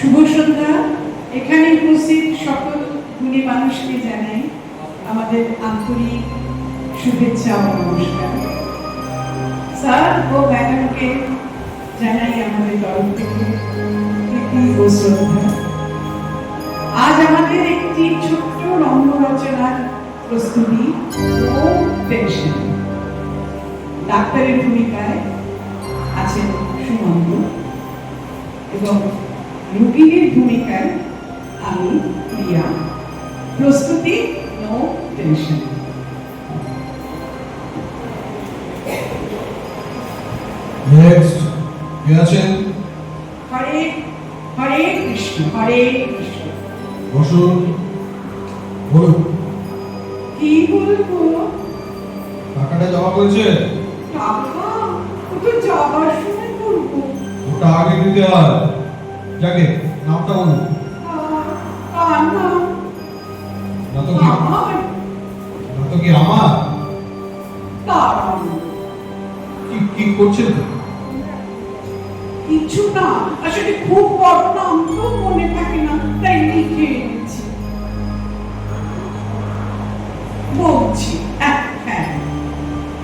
শুভ সন্ধ্যা। এখানে উপস্থিত সকল গুণী মানুষকে জানাই আমাদের আন্তরিক শুভেচ্ছা ও নমস্কার। স্যার ও ম্যাডামকে জানাই আমাদের তরফ থেকে প্রীতি ও শ্রদ্ধা। আজ আমাদের একটি ছোট্ট রম্য রচনার প্রস্তুতি ও টেনশন ডাক্তারের ভূমিকায় আছেন সুমন্ত এবং নেক্সট কে আছেন? হরে হরে কৃষ্ণ হরে কৃষ্ণ। বসুন বলুন। কি বলব? টাকাটা জমা করেছে? টাকা? ও তো যাবার সময় করব। ওটা আগে দিতে হয়। যাকে নামটা বলুন। না তো কি? আমার। না তো কি আমার? দাঁড়ান কি কি করছেন? কিছু না। আসলে খুব বড় মনে থাকে না, তাই লিখে এনেছি। বলছি হ্যাঁ।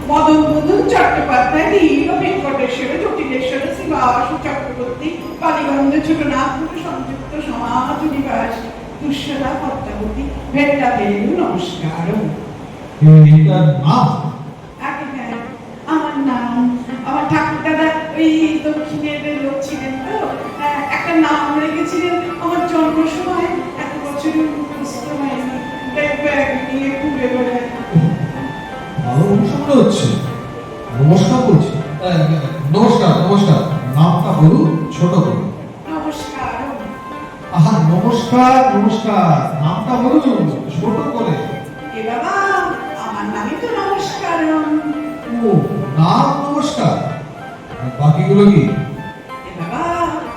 মদন মদন চট্টোপাধ্যায় নীল ভেঙ্কটেশ্বর জটিলেশ্বর শ্রীবাস চক্রবর্তী, কালীগঞ্জ ছোট নাগপুর সংযুক্ত সমাজ নিবাস, দুঃসরা, পদ্মাবতী ভেট্টা বেলু নমস্কার এইটা নাম আগে হ্যাঁ, আমার নাম আমার ঠাকুর দাদা ওই দক্ষিণের লোক ছিলেন তো। একটা নাম রেখেছিলেন আমার জন্ম সময় এত বছরের মুখস্থ হয়নি ব্যাগ ব্যাগ নিয়ে ঘুরে বেড়ায়। ভালো অংশ মনে হচ্ছে নমস্কার বলছি। নমস্কার নমস্কার। নামটা বলুন ছোট করে নমস্কার। আহা নমস্কার নমস্কার। নামটা বলুন ছোট করে। এ বাবা আমার নামই তো নমস্কার ও নাম নমস্কার। বাকিগুলো কি? বাবা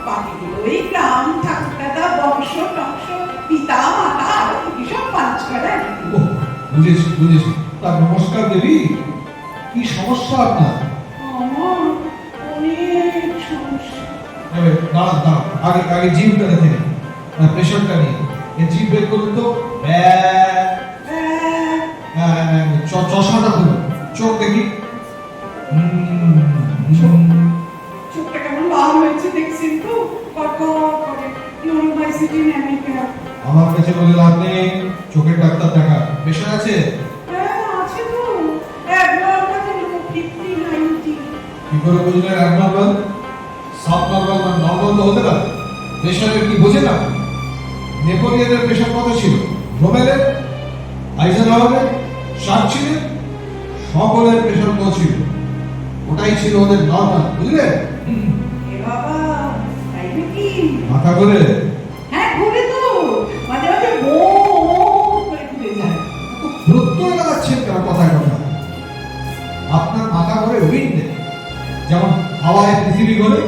বাকিগুলো ওই গ্রাম ঠাকুর দাদা বংশ টংশ পিতা মাতা আরও কি সব পাঁচ করা বুঝেছি বুঝেছি। তা নমস্কার দেবী কি সমস্যা আপনার? আমার অনেক সমস্যা। দাঁড়ান দাঁড়ান আগে আগে জিভটা দেখে প্রেশারটা নিয়ে। এই জিভ বের করুন তো। আহ, হ্যাঁ, হ্যাঁ, চ- চশমাটা খুলুন চোখ দেখি। হুম, আমার কাছে বলে লাভ নেই। চোখের ডাক্তার দেখা প্রেশার আছে? হ্যাঁ কি করে বুঝলেন অ্যাবনর্মাল সাব নর্মাল বা নর্মাল তো হতে পারে। কি বোঝে না? নেপোলিয়নের কত ছিল। রোমেলের আইজেনহাওয়ারের সার্চিলের সকলের প্রেশার লো ছিল। ওটাই ছিল ওদের নর্মাল তাই মাথা করে যেমন হাওয়ায় পৃথিবী ঘোরে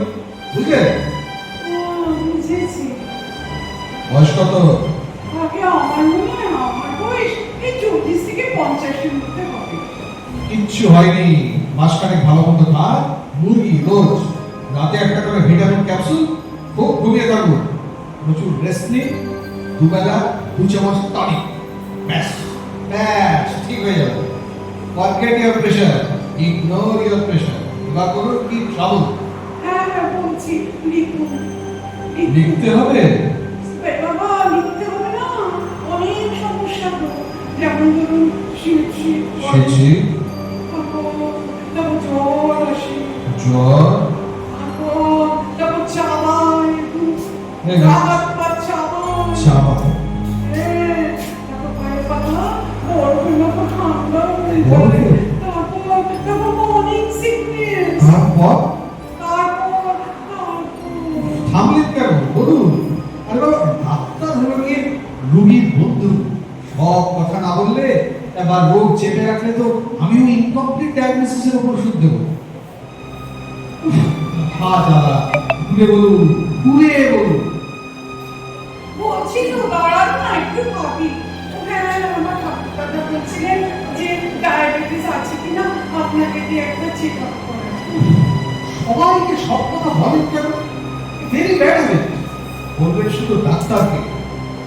বুঝেছি। বয়স কত? কিচ্ছু হয়নি। মাসখানেক ভালো মন্দ খান মুরগি রোজ। রাতে একটা করে ভিটামিন ক্যাপসুল খুব ঘুমিয়ে থাকুন প্রচুর রেস্ট নিন দুবেলা দু চামচ টনিক ব্যাস ব্যাস ঠিক হয়ে যাবে। Forget your pressure ignore your pressure করুন কি ট্রাবল হ্যাঁ হ্যাঁ বলছি লিখুন। লিখতে হবে? বাবা লিখতে হবে না? অনেক সমস্যা তো। যেমন ধরুন করে। সেছি তারপর জ্বর আসে। জ্বর? তারপর তারপর চাবায় এই যে। রাত পা চাবায় চাপা হ্যাঁ, তারপর পায়ে পাতা তারপর তারপর সিকনেস তারপর থামলেন কেন? বলুন। আরে বাবা ডাক্তার হলো গিয়ে রোগীর বন্ধু। সব কথা না বললে এবার রোগ চেপে রাখলে তো আমিও ইনকমপ্লিট ডায়াগনোসিসের উপর ওষুধ দেবো। হা জ্বালা ঘুরে বলুন ঘুরে বলুন। বলছি তো দাঁড়ান না একটু ভাবি। আমার ঠাকুর বলছিলেন যে ডায়াবেটিস আছে কিনা আপনাকে দিয়ে একটা চেক আপ করার সবাইকে সব কথা বলেন কেন? ভেরি ব্যাড হ্যাবিট বলবেন শুধু ডাক্তারকে,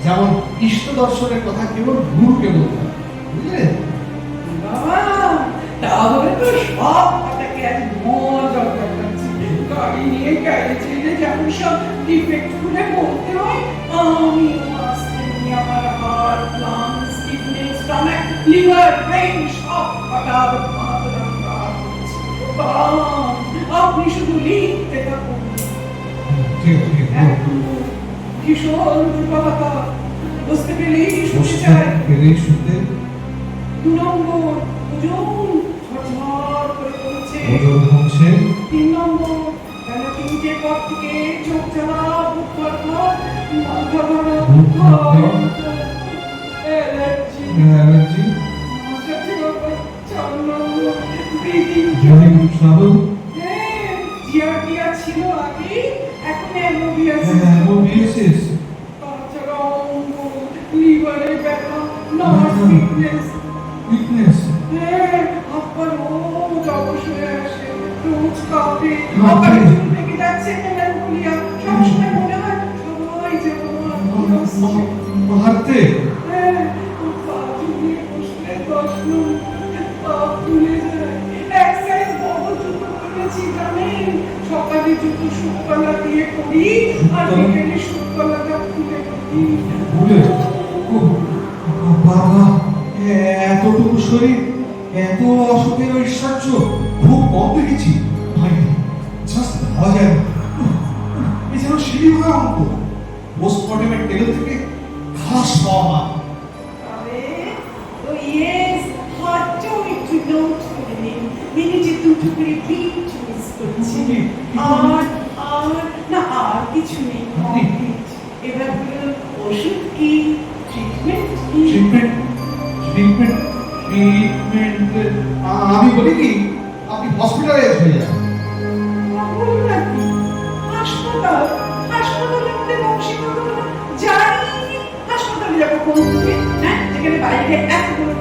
যেমন কৃষ্ণ দর্শনের কথা কেবল গুরুকে বলতে হয় বুঝলেন তাহলে তো সব কথাকে আজ মজা দেখাচ্ছি গাড়ি নিয়ে যেমন সব হয় আমি আমার heart lungs kidney stomach liver সব মাত্রা আপনি শুধু লিখতে থাকুন। ভীষণ দুর্বলতা। বুঝতে পেরেই শুনতে চাই। পেরে শুনতে। দু নম্বর ওজন ঝরঝর করে পড়ছে ওজন কমছে। তিন নম্বর বেলা তিনটে পর থেকে চোখ জ্বালা বুক ধরফর মাথা ধরা বুক ধরফর। অ্যালার্জি অ্যালার্জি চার নম্বর। ট্রাবল হ্যাঁ ছিল আগে এখন হ্যামোবিয়াসিস সকালে জুতো শুকতলা দিয়ে করি আর? বিকেলে শুকতলাটা খুলে করি বাবা এতটুকু শরীর এত অসুখের ঐশ্বর্য খুব কম দেখেছি। জাস্ট ভাবা যায় না। উহ, উহ, এ যেন সিঁড়ি ভাঙা অঙ্ক। পোস্টমর্টমের টেবিল থেকে খাস পাওয়া বিট মিস করছি আর আর না আর কিছু নেই কমপ্লিট এবার বলুন ওষুধ কি ট্রিটমেন্ট কি ট্রিটমেন্ট ট্রিটমেন্ট ট্রিটমেন্ট আমি বলি কি আপনি হসপিটালাইজ হয়ে যান হাসপাতাল হাসপাতালের মধ্যে বংশী জানি হাসপাতালে যাব কোন হ্যাঁ যেখানে বাইরে এতগুলো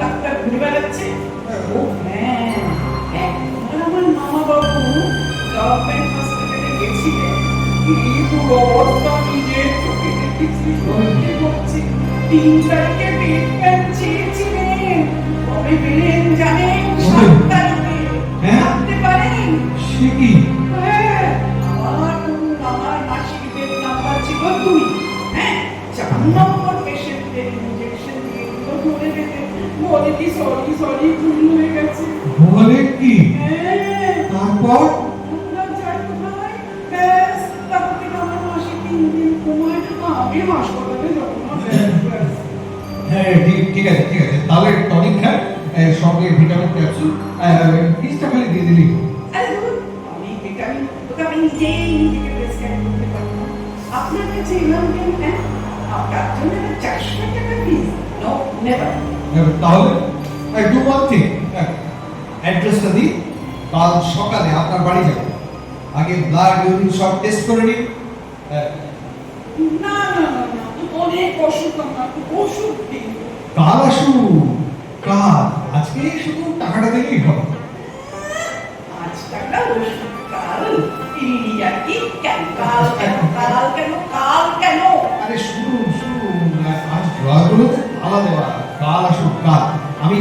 সত্যি বলছি তিন তারিখে বেড হ্যাঁ, আমার কুকুর, আমার মাসির বেড নাম্বার ছিল কি সরি সরি ভুল হয়ে গেছে বলে কি? হ্যাঁ ঠিক ঠিক আছে ঠিক আছে। তাহলে টনিক খান সঙ্গে ভিটামিন ক্যাপসুল ফিসটা খালি দিয়ে দিলি। আপনার কাছে এলাম কেন হ্যাঁ? জন্য চারশো টাকা ফিস নো নেভার আহ, তাহলে ডু ওয়ান থিং অ্যাড্রেসটা দিই। কাল সকালে আপনার বাড়ি যাব। আগে ব্লাড ইউরিন সব টেস্ট করে নিন। আহ, না না না না অনেক ওষুধ আমার ওষুধ দিন। কাল আসুন। কাল। আজকে শুধু টাকাটা দিলেই হবে। টাকা ওষুধ কাল ইলিয়া কি কেন কাল কেন কাল কেন কাল কেন? আরে শুনুন শুনুন আজ ড্রয়ারগুলোতে তালা দেওয়া কাল আসুন কাল। আমি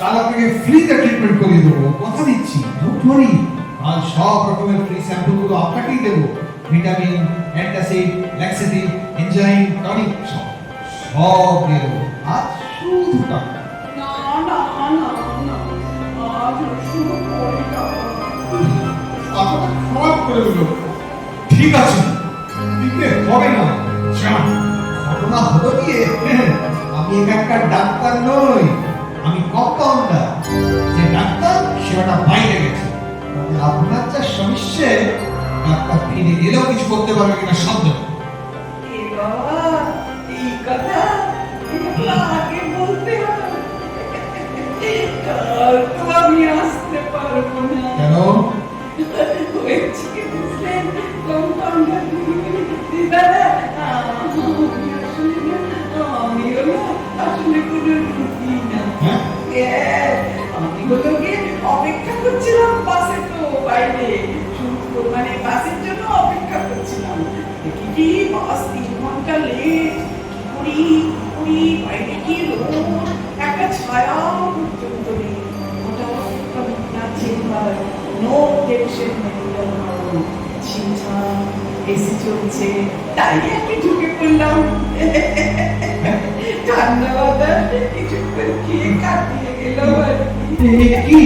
কাল আপনাকে ফ্রিতে ট্রিটমেন্ট করিয়ে দেবো। কথা দিচ্ছি ডোন্ট ওয়ারি কাল সব রকমের ফ্রি স্যাম্পলগুলো আপনাকেই দেবো। Vitamin antacid laxative enzyme tonic সব সব দেবো। আজ শুধু টাকা। না না না না আজ ওষুধ পরে যাব খারাপ করে দিল ঠিক আছে দিতে হবে না। ঘটনা হলো গিয়ে আমি এখানকার ডাক্তার নই। ফিরে কিছু করতে পারবে কিনা সন্দেহ। কেন? আমি হ্যাঁ? হলো গিয়ে অপেক্ষা করছিলাম বাসে তো বাইরে। মানে বাসের জন্য করছিলাম কি বাস, তিন ঘণ্টা লেট। কুড়ি কুড়ি, বাইরে কি রোদ। একটা ছায়া পর্যন্ত নেই। ওটা চেম্বার নো টেনশন ছিমছাম, এসি চলছে। তাই আমি ঢুকে পড়লাম। ঠান্ডা বাতাস কিছু করে খেয়ে কাটিয়ে গেল। আর কি? এ কি